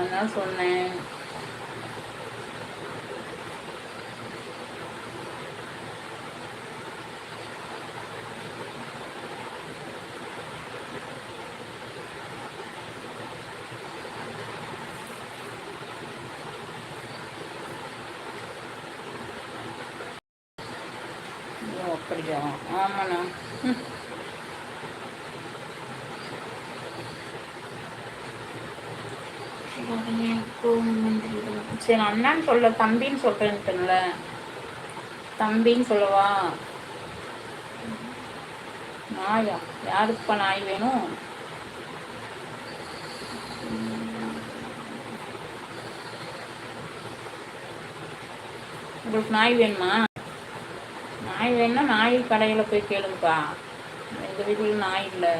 அதான் சொன்னேன். அப்படியா? ஆமாண்ணா. சரி அண்ணான்னு சொல்ல தம்பின்னு சொல்றேன்ட்டுல தம்பின்னு சொல்லவா? நாயா? யாருக்குப்பா நாய் வேணும்? உங்களுக்கு நாய் வேணுமா? நாய் வேணும்னா நாய் கடையில் போய் கேளுங்கப்பா. எங்கள் வீட்டில் நாய் இல்லை.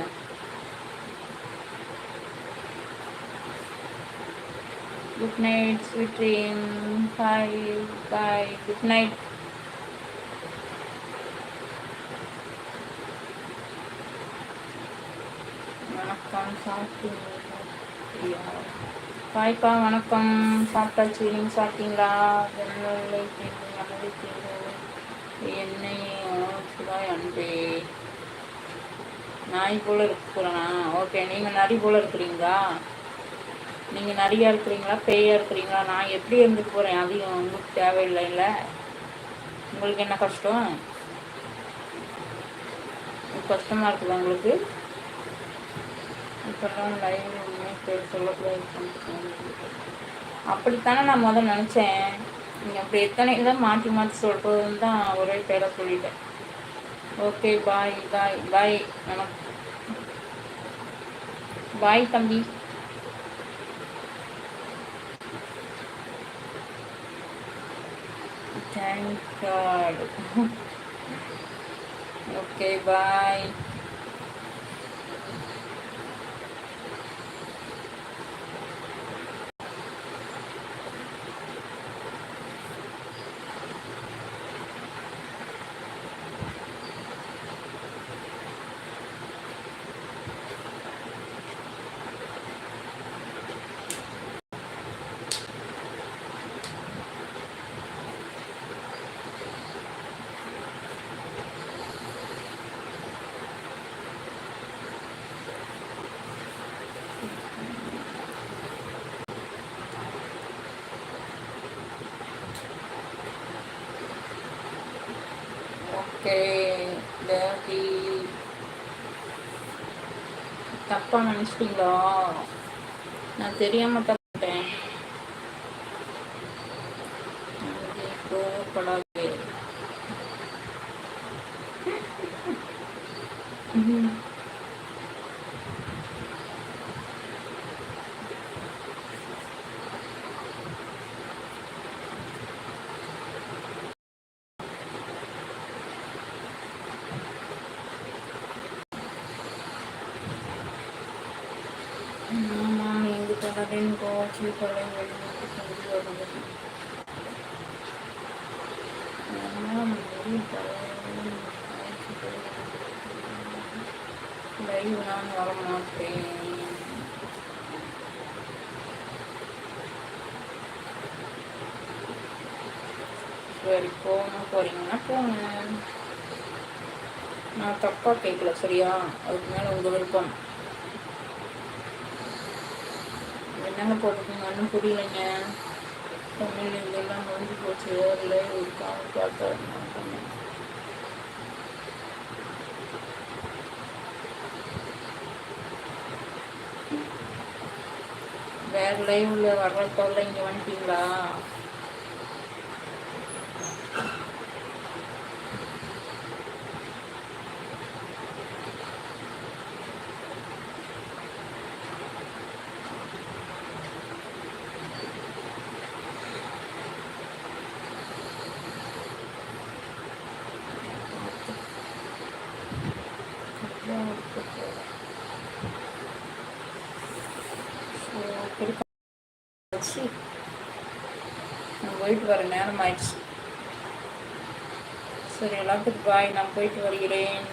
Good night sweet dream bye bye good night வணக்கம் சாப்பிட்டீங்களா? பாய்ப்பா வணக்கம். சாப்பிட்டாச்சு. நீங்கள் சாப்பிட்டீங்களா? வெள்ளை தீர்வு நல்லது தீர்வு என்னை அன்பே. நாய் போல இருக்கிறனா ஓகே நீங்கள் நரி போல இருக்கிறீங்களா? நீங்கள் நிறையா இருக்கிறீங்களா? பேயாக இருக்கிறீங்களா? நான் எப்படி இருந்துட்டு போகிறேன் அதிகம் உங்களுக்கு தேவையில்லைல்ல உங்களுக்கு என்ன கஷ்டம்? கஷ்டமாக இருக்குதா உங்களுக்கு? இப்போல்லாம் லைவ் பேர் சொல்லக்கூடாது. அப்படித்தானே நான் முதல் நினச்சேன். நீங்கள் அப்படி எத்தனை தான் மாற்றி மாற்றி சொல்கிறதுன்னு தான் ஒரே பேரை சொல்லிட்டேன். ஓகே பாய் பாய் பாய் வணக்கம். பாய் தம்பி. Thank God. okay, bye. தப்பா நினைச்சிட்டீங்களா நான் தெரியாம தப்பிட்டேன் கோவப்படாதே ஆமா எங்க தொடரின் கோச்சி கொலை வெளியிட்டு கொண்டு வருவது ஆமாம், வெளி சரி போகணும் போறீங்கன்னா போங்க. நான் தப்பா கேட்கல சரியா? அதுக்கு மேல உங்க விருப்பம். என்னங்க ஒன்றும் புரியலைங்க தமிழ் இதெல்லாம் முடிஞ்சு போச்சு. வரல இருக்காங்க பார்த்தா நான் சொன்னேன் வேற லைவ்ல வர்றதோட இங்க வந்துட்டீங்களா? நான் வர நேரம் ஆயிடுச்சு சரி எல்லாத்துக்கும் பாய் நான் போயிட்டு வருகிறேன்.